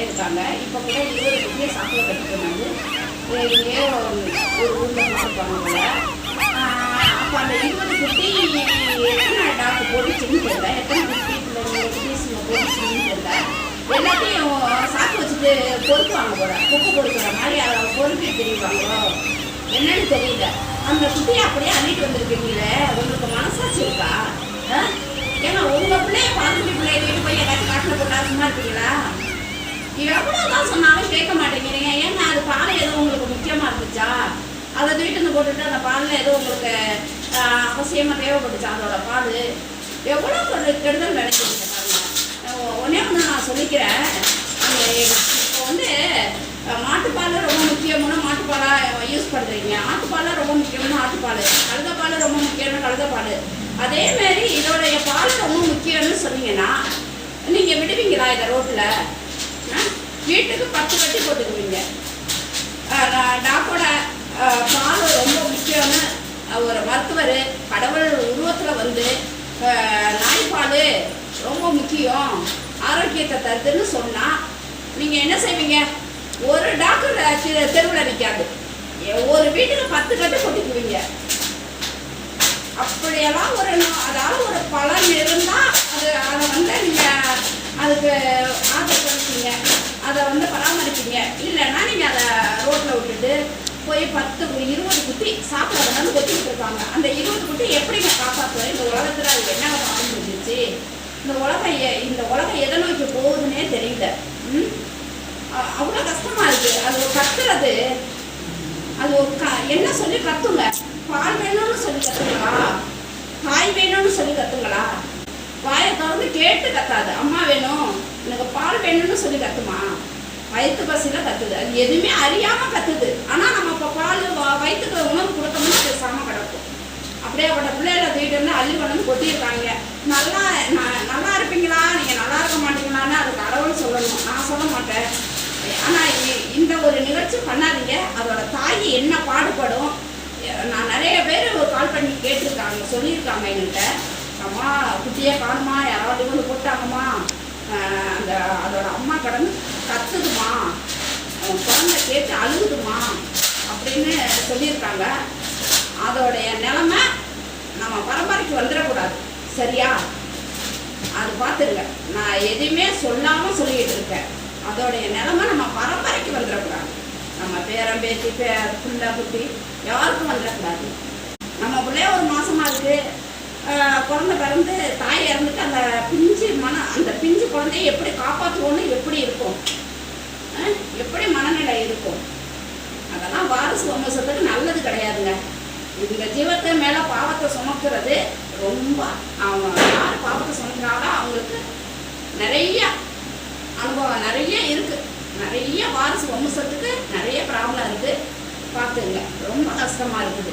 சாப்பிட்டுட்டே இருக்காங்க இப்போ கூட இருபது குட்டியை சாப்பிட வந்து இங்கே ஒரு ஊரில் கொடுத்துருப்பாங்க போல. அப்போ அந்த இருபது குட்டி எத்தனை டாக்டர் போட்டுச்சுன்னு தெரியல. எத்தனை குட்டி பிள்ளைங்க குட்டீஸில் போட்டுச்சுன்னு தெரியல. எல்லாத்தையும் சாப்பிட்டு வச்சுட்டு பொறுக்குவாங்க போல. குப்பை பொறுக்கிற மாதிரி அதை பொறுக்கி தெரியுவாங்களோ? என்னன்னு தெரியல. அந்த குட்டியை அப்படியே அள்ளிட்டு வந்திருக்கீங்களே உங்களுக்கு மனசாட்சி இருக்கா? ஏன்னா உங்கள் உங்க பிள்ளைய பாதுகாப்பு போட்டுட்டு அந்த பாலில் ஏதோ உங்களுக்கு அவசியமாக தேவைப்பட்டுச்சு அதோட பால். எவ்வளோ ஒரு கெடுதல் நினைக்கிறீங்க பாருங்க. ஒன்னே ஒன்று நான் சொல்லிக்கிறேன். இப்போ வந்து மாட்டுப்பால் ரொம்ப முக்கியமான மாட்டுப்பாலாக யூஸ் பண்ணுறீங்க ஆட்டுப்பால் ரொம்ப முக்கியமான ஆட்டுப்பால். கழுதப்பால் ரொம்ப முக்கியமான கழுதப்பால். அதே மாதிரி இதோடைய பால் ரொம்ப முக்கியம்னு சொன்னீங்கன்னா நீங்கள் விடுவீங்களா இதை ரோட்டில் வீட்டுக்கு பத்து கட்டி போட்டுக்குவீங்க. டாக்கோட நான் பால் ரொம்ப முக்கியம்னு ஒரு மருத்துவர் கடவுள் உருவத்தில் வந்து நாய்ப்பால் ரொம்ப முக்கியம் ஆரோக்கியத்தை தருதுன்னு சொன்னால் நீங்கள் என்ன செய்வீங்க? ஒரு டாக்டர் தெருவில் நிற்காது ஒரு வீட்டில் பத்து கட்டு போட்டுக்குவீங்க அப்படியெல்லாம் ஒரு நா- அதாவது ஒரு பலன் இருந்தால் அது அதை வந்து நீங்கள் அதுக்கு ஆதரப்படுத்தீங்க அதை வந்து பராமரிப்பீங்க இல்லைன்னா நீங்கள் அதை ரோட்டில் விட்டுட்டு போய் ஒரு இருபது குட்டி சாப்பிட கொத்திட்டு இருக்காங்க அந்த இருபது குட்டி எப்படி நான் காப்பாற்றுவோம் இந்த உலகத்தில் அது என்ன பார்க்க இந்த உலகம் இந்த உலகம் எதை நோக்கி போகுதுன்னே தெரியல. ம்? அவ்வளோ கஷ்டமா இருக்கு. அது கத்துறது. அது ஒரு க என்ன சொல்லி கத்துங்க? பால் வேணும்னு சொல்லி கத்துங்களா? காய் வேணும்னு சொல்லி கத்துங்களா? வாயை திறந்து கேட்டு கத்தாது. அம்மா வேணும். எனக்கு பால் வேணும்னு சொல்லி கத்துமா? வயிற்று பசியில் கத்துது. அது எதுவுமே அறியாமல் கத்துது. ஆனால் நம்ம இப்போ பால் வ- வயிற்றுக்கு உணவு கொடுத்தோம்னா பேசாம கிடக்கும் அப்படியே அவட பிள்ளைகளை தூக்கிட்டு வந்து அள்ளி கொண்டு வந்து கொட்டியிருக்காங்க நல்லா ந- நல்லா இருப்பீங்களா நீங்கள் நல்லா இருக்க மாட்டீங்களான்னு அது கடவுள் சொல்லணும் நான் சொல்ல மாட்டேன் ஆனால் இந்த ஒரு நிகழ்ச்சி பண்ணாதீங்க. அதோட தாய் என்ன பாடுபடும்? நான் நிறைய பேர் கால் பண்ணி கேட்டிருக்காங்க சொல்லியிருக்காங்க என்கிட்ட. அம்மா குட்டியே காணுமா யாராவது வந்து போட்டாங்கம்மா. அந்த அதோட அம்மா கடந்து கத்துதுமா குழந்தை கேட்டு அழுகுதுமா அப்படின்னு சொல்லியிருக்காங்க. அதோடைய நிலமை நம்ம பரம்பரைக்கு வந்துடக்கூடாது. சரியா? அது பார்த்துருங்க. நான் எதுவுமே சொல்லாமல் சொல்லிக்கிட்டு இருக்கேன். அதோடைய நிலைமை நம்ம பரம்பரைக்கு வந்துடக்கூடாது நம்ம பேரன் பேத்தி பே புள்ள குட்டி யாருக்கும் வந்துடக்கூடாது நம்ம பிள்ளைய ஒரு மாசமா இருக்கு. குழந்தை பிறந்து தாய் இறந்துட்டு அந்த பிஞ்சு மன அந்த பிஞ்சு குழந்தைய எப்படி காப்பாற்றுவோன்னு எப்படி இருக்கும்? ஆஹ் எப்படி மனநிலை இருக்கும்? அதெல்லாம் வாரிசு வம்சத்துக்கு நல்லது கிடையாதுங்க. இந்த ஜீவத்தை மேல பாவத்தை சுமக்கிறது ரொம்ப அவங்க யார் பாவத்தை சுமக்கிறாங்களோ அவங்களுக்கு நிறைய நிறைய வாரிசு வம்சத்துக்கு நிறைய ப்ராப்ளம் இருக்குது பார்த்துங்க. ரொம்ப கஷ்டமா இருக்குது.